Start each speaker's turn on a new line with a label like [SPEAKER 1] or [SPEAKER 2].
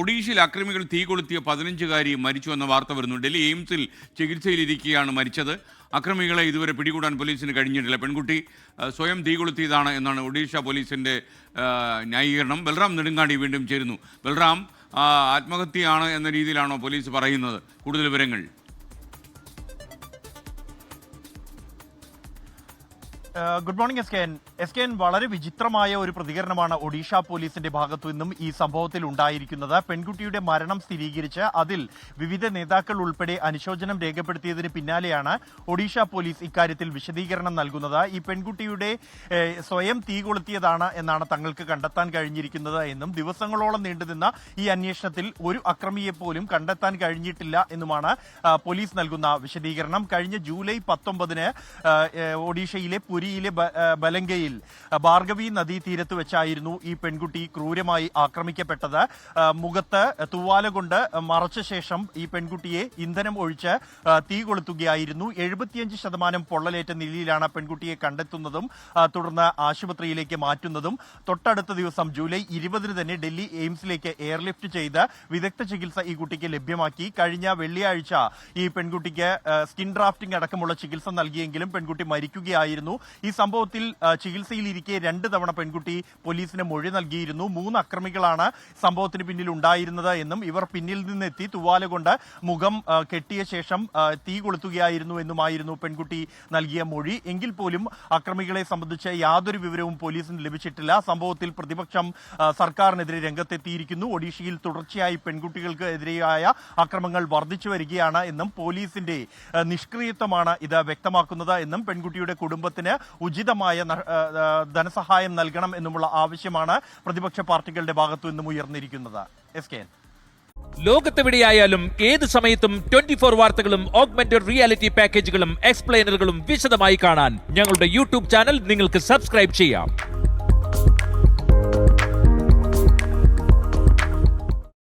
[SPEAKER 1] ഒഡീഷയിൽ അക്രമികൾ തീ കൊളുത്തിയ പതിനഞ്ചുകാരി മരിച്ചു എന്ന വാർത്ത വരുന്നു. ഡൽഹി എയിംസിൽ ചികിത്സയിലിരിക്കുകയാണ് മരിച്ചത്. അക്രമികളെ ഇതുവരെ പിടികൂടാൻ പോലീസിന് കഴിഞ്ഞിട്ടില്ല. പെൺകുട്ടി സ്വയം തീ കൊളുത്തിയതാണ് എന്നാണ് ഒഡീഷ പോലീസിന്റെ ന്യായീകരണം. ബൽറാം നെടുങ്ങാടി വീണ്ടും ചേരുന്നു. ബൽറാം ആത്മഹത്യയാണ് എന്ന രീതിയിലാണോ പോലീസ് പറയുന്നത്? കൂടുതൽ വിവരങ്ങൾ.
[SPEAKER 2] Good morning S K S K N വളരെ വിചിത്രമായ ഒരു പ്രതികരണമാണ് ഒഡീഷ പോലീസിന്റെ ഭാഗത്തു നിന്നും ഈ സംഭവത്തിൽ ഉണ്ടായിരിക്കുന്നത്. പെൺകുട്ടിയുടെ മരണം സ്ഥിരീകരിച്ച് അതിൽ വിവിധ നേതാക്കൾ ഉൾപ്പെടെ അനുശോചനം രേഖപ്പെടുത്തിയതിന് പിന്നാലെയാണ് ഒഡീഷ പോലീസ് ഇക്കാര്യത്തിൽ വിശദീകരണം നൽകുന്നത്. ഈ പെൺകുട്ടിയുടെ സ്വയം തീ കൊളുത്തിയതാണ് എന്നാണ് തങ്ങൾക്ക് കണ്ടെത്താൻ കഴിഞ്ഞിരിക്കുന്നത് എന്നും ദിവസങ്ങളോളം നീണ്ടുനിന്ന ഈ അന്വേഷണത്തിൽ ഒരു അക്രമിയെ പോലും കണ്ടെത്താൻ കഴിഞ്ഞിട്ടില്ല എന്നുമാണ് പോലീസ് നൽകുന്ന വിശദീകരണം. കഴിഞ്ഞ ജൂലൈ പത്തൊമ്പതിന് ഒഡീഷയിലെ പുരിയിലെ ബലങ്കയിൽ ആ, ഭാർഗവി നദീ തീരത്ത് വെച്ചായിരുന്നു ഈ പെൺകുട്ടി ക്രൂരമായി ആക്രമിക്കപ്പെട്ടത്. മുഖത്ത് തൂവാല കൊണ്ട് മറച്ച ശേഷം ഈ പെൺകുട്ടിയെ ഇന്ധനം ഒഴിച്ച് തീ കൊളുത്തുകയായിരുന്നു. എഴുപത്തിയഞ്ച് ശതമാനം പൊള്ളലേറ്റ നിലയിലാണ് പെൺകുട്ടിയെ കണ്ടെത്തുന്നതും തുടർന്ന് ആശുപത്രിയിലേക്ക് മാറ്റുന്നതും. തൊട്ടടുത്ത ദിവസം ജൂലൈ ഇരുപതിന് തന്നെ ഡൽഹി എയിംസിലേക്ക് എയർലിഫ്റ്റ് ചെയ്ത് വിദഗ്ധ ചികിത്സ ഈ കുട്ടിക്ക് ലഭ്യമാക്കി. കഴിഞ്ഞ വെള്ളിയാഴ്ച ഈ പെൺകുട്ടിക്ക് സ്കിൻ ഡ്രാഫ്റ്റിംഗ് അടക്കമുള്ള ചികിത്സ നൽകിയെങ്കിലും പെൺകുട്ടി മരിക്കുകയായിരുന്നു. ഈ സംഭവത്തിൽ ചികിത്സയിലിരിക്കെ രണ്ട് തവണ പെൺകുട്ടി പോലീസിന് മൊഴി നൽകിയിരുന്നു. മൂന്ന് അക്രമികളാണ് സംഭവത്തിന് പിന്നിൽ ഉണ്ടായിരുന്നത് എന്നും ഇവർ പിന്നിൽ നിന്നെത്തി തുവാല കൊണ്ട് മുഖം കെട്ടിയ ശേഷം തീ കൊളുത്തുകയായിരുന്നു എന്നുമായിരുന്നു പെൺകുട്ടി നൽകിയ മൊഴി. എങ്കിൽ പോലും അക്രമികളെ സംബന്ധിച്ച് യാതൊരു വിവരവും പോലീസിന് ലഭിച്ചിട്ടില്ല. സംഭവത്തിൽ പ്രതിപക്ഷം സർക്കാരിനെതിരെ രംഗത്തെത്തിയിരിക്കുന്നു. ഒഡീഷയിൽ തുടർച്ചയായി പെൺകുട്ടികൾക്ക് എതിരെയായ അക്രമങ്ങൾ വർദ്ധിച്ചു വരികയാണ് എന്നും പോലീസിന്റെ നിഷ്ക്രിയത്വമാണ് ഇത് വ്യക്തമാക്കുന്നത് എന്നും പെൺകുട്ടിയുടെ കുടുംബത്തിന് ഉചിതമായ ധനസഹായം നൽകണം എന്നുമുള്ള ആവശ്യമാണ് പ്രതിപക്ഷ പാർട്ടികളുടെ ഭാഗത്തു നിന്നും ഉയർന്നിരിക്കുന്നത്. എസ് കെ
[SPEAKER 3] ലോകത്തെവിടെയായാലും ഏത് സമയത്തും ട്വന്റി ഫോർ വാർത്തകളും ഓഗ്മെന്റഡ് റിയാലിറ്റി പാക്കേജുകളും എക്സ്പ്ലെയിനറുകളും വിശദമായി കാണാൻ ഞങ്ങളുടെ യൂട്യൂബ് ചാനൽ നിങ്ങൾക്ക് സബ്സ്ക്രൈബ് ചെയ്യാം.